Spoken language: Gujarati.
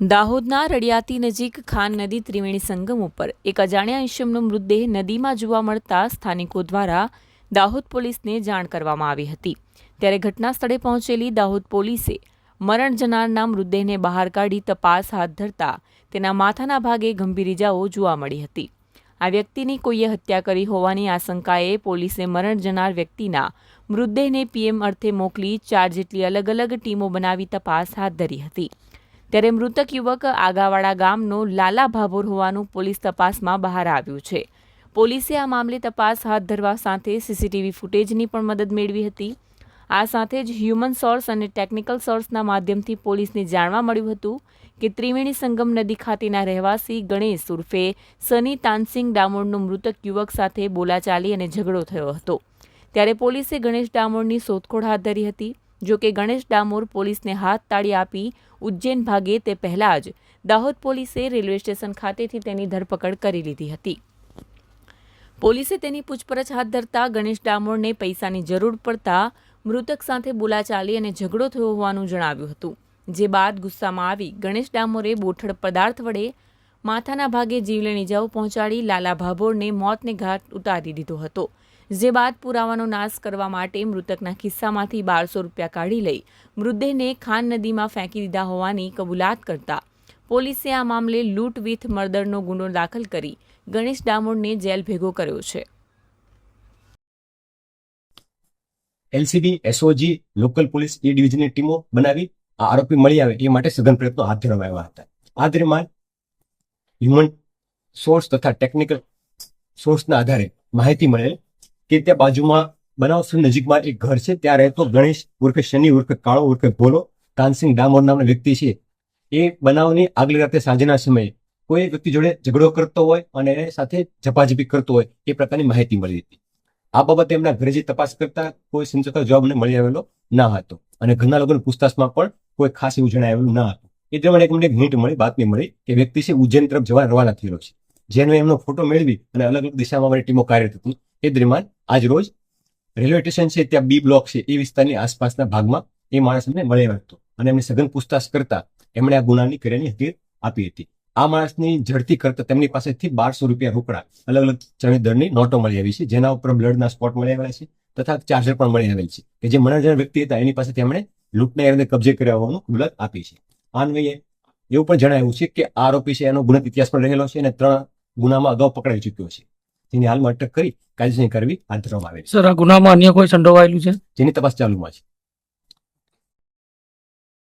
દાહોદના રડિયાતી નજીક ખાન નદી ત્રિવેણી સંગમ ઉપર એક અજાણ્યા ઈશમનો મૃતદેહ નદીમાં જોવા મળતા સ્થાનિકો દ્વારા દાહોદ પોલીસને જાણ કરવામાં આવી હતી. ત્યારે ઘટના સ્થળે પહોંચેલી દાહોદ પોલીસે મરણ જનારના મૃતદેહને બહાર કાઢી તપાસ હાથ ધરતા તેના માથાના ભાગે ગંભીર ઇજાઓ જોવા મળી હતી. આ વ્યક્તિની કોઈએ હત્યા કરી હોવાની આશંકાએ પોલીસે મરણ જનાર વ્યક્તિના મૃતદેહને પીએમ અર્થે મોકલી ચાર જેટલી અલગ અલગ ટીમો બનાવી તપાસ હાથ ધરી હતી. ત્યારે મૃતક યુવક આગાવાડા ગામનો લાલા ભાભોર હોવાનું પોલીસ તપાસમાં બહાર આવ્યું છે. પોલીસે આ મામલે તપાસ હાથ ધરવા સાથે સીસીટીવી ફૂટેજની પણ મદદ મેળવી હતી. આ સાથે જ હ્યુમન સોર્સ અને ટેકનિકલ સોર્સના માધ્યમથી પોલીસને જાણવા મળ્યું હતું કે ત્રિવેણી સંગમ નદી ખાતેના રહેવાસી ગણેશ ઉર્ફે સની તાનસિંગ ડામોરનો મૃતક યુવક સાથે બોલાચાલી અને ઝઘડો થયો હતો. ત્યારે પોલીસે ગણેશ ડામોરની શોધખોળ હાથ ધરી હતી. જો કે ગણેશ ડામોર પોલીસને હાથ તાળી આપી ઉજ્જૈન ભાગે તે પહેલા જ દાહોદ પોલીસે રેલવે સ્ટેશન ખાતેથી તેની ધરપકડ કરી લીધી હતી. પોલીસે તેની પૂછપરછ હાથ ધરતા ગણેશ ડામોરને પૈસાની જરૂર પડતા મૃતક સાથે બોલાચાલી અને ઝઘડો થયો હોવાનું જણાવ્યું હતું. જે બાદ ગુસ્સામાં આવી ગણેશ ડામોરે બોથડ પદાર્થ વડે માથાના ભાગે જીવલેણ ઇજાઓ પહોંચાડી લાલા ભાભોરને મોતને ઘાટ ઉતારી દીધો હતો. જે બાદ પુરાવાનો નાશ કરવા માટે મૃતકના ખિસ્સામાંથી બારસો રૂપિયા કાઢી લઈ મૃતદેહને ખાન નદીમાં ફેંકી દીધા હોવાની કબૂલાત કરતા પોલીસે આ મામલે લૂંટ વિથ મર્ડરનો ગુનો દાખલ કરી ગણેશ ડામોરને જેલ ભેગો કર્યો છે. LCB, SOG, local police A ડિવિઝનની ટીમો બનાવી આ આરોપી મળી આવે એ માટે સઘન પ્રયત્નો હાથ ધરવામાં હતા. આ દરમિયાન હ્યુમન સોર્સ તથા ટેકનિકલ સોર્સના આધારે માહિતી મળેલ કે ત્યાં બાજુમાં બનાવ સ્થળ નજીકમાં એક ઘર છે. ત્યાં રહેતો ગણેશ ઉર્ફે શનિ ઉર્ફે કાળો ઉર્ફે ભોલો તાનસિંગ ડામોર નામનો વ્યક્તિ છે. એ બનાવની આગલી રાતે સાંજના સમયે કોઈ વ્યક્તિ જોડે ઝઘડો કરતો હોય અને એની સાથે ઝપાઝપી કરતો હોય એ પ્રકારની માહિતી મળી હતી. આ બાબતે એમના ઘરે જે તપાસ કરતા કોઈ સંચોતર જવાબ ને મળી આવેલો ના હતો અને ઘરના લોકોની પૂછતાછમાં પણ કોઈ ખાસ એવું જણાવેલું ના હતું. એ દરમિયાન એક મને એક હિન્ટ મળી બાતમી મળી કે વ્યક્તિ છે ઉજ્જૈન તરફ જવા રવાના થયેલો છે. જેનો એમનો ફોટો મેળવી અને અલગ અલગ દિશામાં મારી ટીમો કાર્યરત હતી. એ દરમિયાન આજ રોજ રેલવે સ્ટેશન છે, ત્યાં બી બ્લોક છે, એ વિસ્તારની આસપાસના ભાગમાં એ માણસ એમને મળ્યા હતો અને એમની સઘન પૂછતાછ કરતા એમણે આ ગુનાની કર્યાની હકીર આપી હતી. આ માણસની ઝડપી કરતા તેમની પાસેથી બારસો રૂપિયા રોકડા, અલગ અલગ ચણી દરની નોટો મળી આવી છે, જેના ઉપર બ્લડના સ્પોટ મળી આવેલા છે, તથા ચાર્જર પણ મળી આવેલ છે, કે જે મનોરંજન વ્યક્તિ હતા, એની પાસેથી એમણે લૂંટના એમને કબજે કર્યા હોવાનું કબૂલાત આપી છે. આ અન્વયે એવું પણ જણાવ્યું છે કે આરોપી છે, એનો ગુનત ઇતિહાસ પણ રહેલો છે અને ત્રણ ગુનામાં અગાઉ પકડાઈ ચૂક્યો છે. જેની હાલમાં અટક કરી કાયદેસરની કરવી હાથ ધરવામાં આવે છે. સર આ ગુનામાં અન્ય કોઈ સંડોવાયેલું છે? જેની તપાસ ચાલુમાં છે.